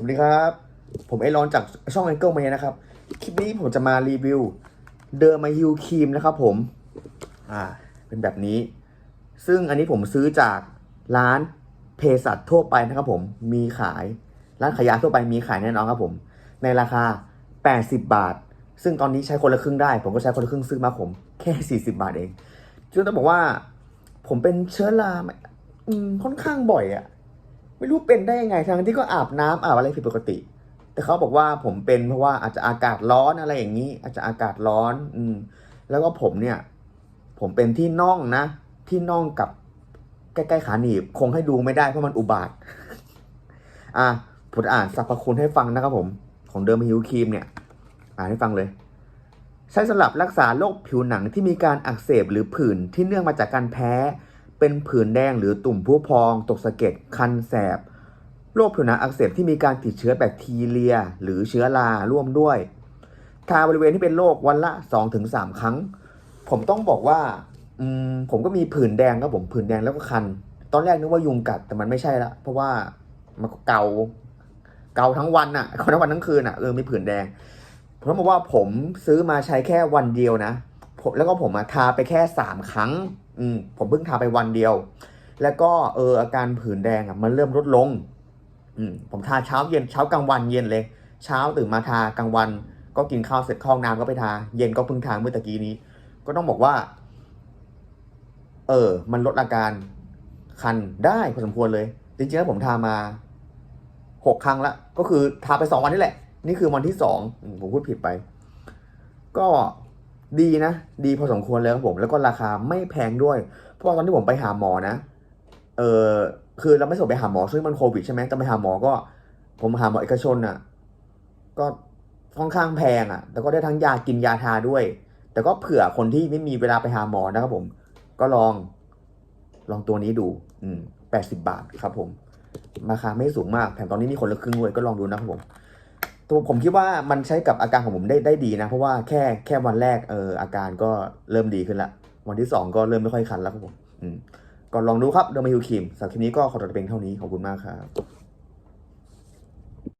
สวัสดีครับ ผมเอรอนจากช่องแองเกิลเมนะครับ คลิปนี้ผมจะมารีวิว เดอร์มาฮิลครีมนะครับผม อ่า เป็นแบบนี้ ซึ่งอันนี้ผมซื้อจากร้านเภสัชทั่วไปนะครับผม มีขาย ร้านขายยาทั่วไปมีขายแน่นอนครับผม ในราคา 80 บาท ซึ่งตอนนี้ใช้คนละครึ่งได้ ผมก็ใช้คนละครึ่งซื้อมาผม แค่ 40 บาทเองซึ่งต้องบอกว่า ผมเป็นเชื้อราอืมค่อนข้างบ่อยอะ ไม่รู้เป็นได้ยังไงทั้งที่ก็อาบน้ำอาบอะไรผิดปกติ แต่เขาบอกว่าผมเป็นเพราะว่าอาจจะอากาศร้อนอะไรอย่างนี้ อาจจะอากาศร้อน อืม แล้วก็ผมเนี่ย ผมเป็นที่น่องนะ ที่น่องกับใกล้ๆขาหนีบ คงให้ดูไม่ได้เพราะมันอุบาท อะผมจะอ่านสรรพคุณให้ฟังนะครับผม ของเดิมฮิวครีมเนี่ย อ่านให้ฟังเลยใช้สำหรับรักษาโรคผิวหนังที่มีการอักเสบหรือผื่นที่เนื่องมาจากการแพ้ เป็นผื่นแดงหรือตุ่มพุพอง ตกสะเก็ด คันแสบ โรคผิวหนังอักเสบที่มีการติดเชื้อแบคทีเรีย หรือเชื้อราร่วมด้วย ทาบริเวณที่เป็นโรควันละ 2-3 ครั้ง ผมต้องบอกว่าอืมผมก็มีผื่นแดงครับผมผื่นแดงแล้วก็คัน ตอนแรกนึกว่ายุงกัดแต่มันไม่ใช่ละเพราะว่ามันก็เกาเกาทั้งวันอะเกาทั้งวันทั้งคืนอะเออมีผื่นแดงผมต้องบอกว่าผมซื้อมาใช้แค่วันเดียวนะแล้วก็ผมมาทาไปแค่สามครั้ง อืมผมเพิ่งทาไปวันเดียว แล้วก็เอออาการผื่นแดงอะมันเริ่มลดลง อืมผมทาเช้าเย็นเช้ากลางวันเย็นเลย เช้าตื่นมาทากลางวัน ก็กินข้าวเสร็จเข้าห้องน้ำก็ไปทา เย็นก็เพิ่งทาเมื่อตะกี้นี้ ก็ต้องบอกว่า เออ มันลดอาการคันได้พอสมควรเลย จริงๆแล้วผมทามาหกครั้งละก็คือทาไปสองวันนี่แหละ นี่คือวันที่สองผมพูดผิดไป ก็ ดีนะ ดีพอสมควรแล้วครับผม แล้วก็ราคาไม่แพงด้วย เพราะตอนที่ผมไปหาหมอนะ เออคือเราไม่ส่งไปหาหมอซึ่งมันโควิดใช่ไหมแต่ไปหาหมอก็ ผมหาหมอเอกชนอะ ก็ค่อนข้างแพงอะ แต่ก็ได้ทั้งยากินยาทาด้วย แต่ก็เผื่อคนที่ไม่มีเวลาไปหาหมอนะครับผม ก็ลอง ลองตัวนี้ดู อืมแปดสิบบาทครับผม ราคาไม่สูงมาก แถมตอนนี้มีคนละครึ่งด้วยก็ลองดูนะครับผม ตัวผมคิดว่ามันใช้กับอาการของผมได้ได้ดีนะ เพราะว่าแค่แค่วันแรกเอออาการก็เริ่มดีขึ้นละ วันที่สองก็เริ่มไม่ค่อยคันแล้วครับผมก่อนลองดูครับเดอร์มาฮิวครีมสำหรับคลิปนี้ก็ขอตัวเพียงเท่านี้ขอบคุณมากครับ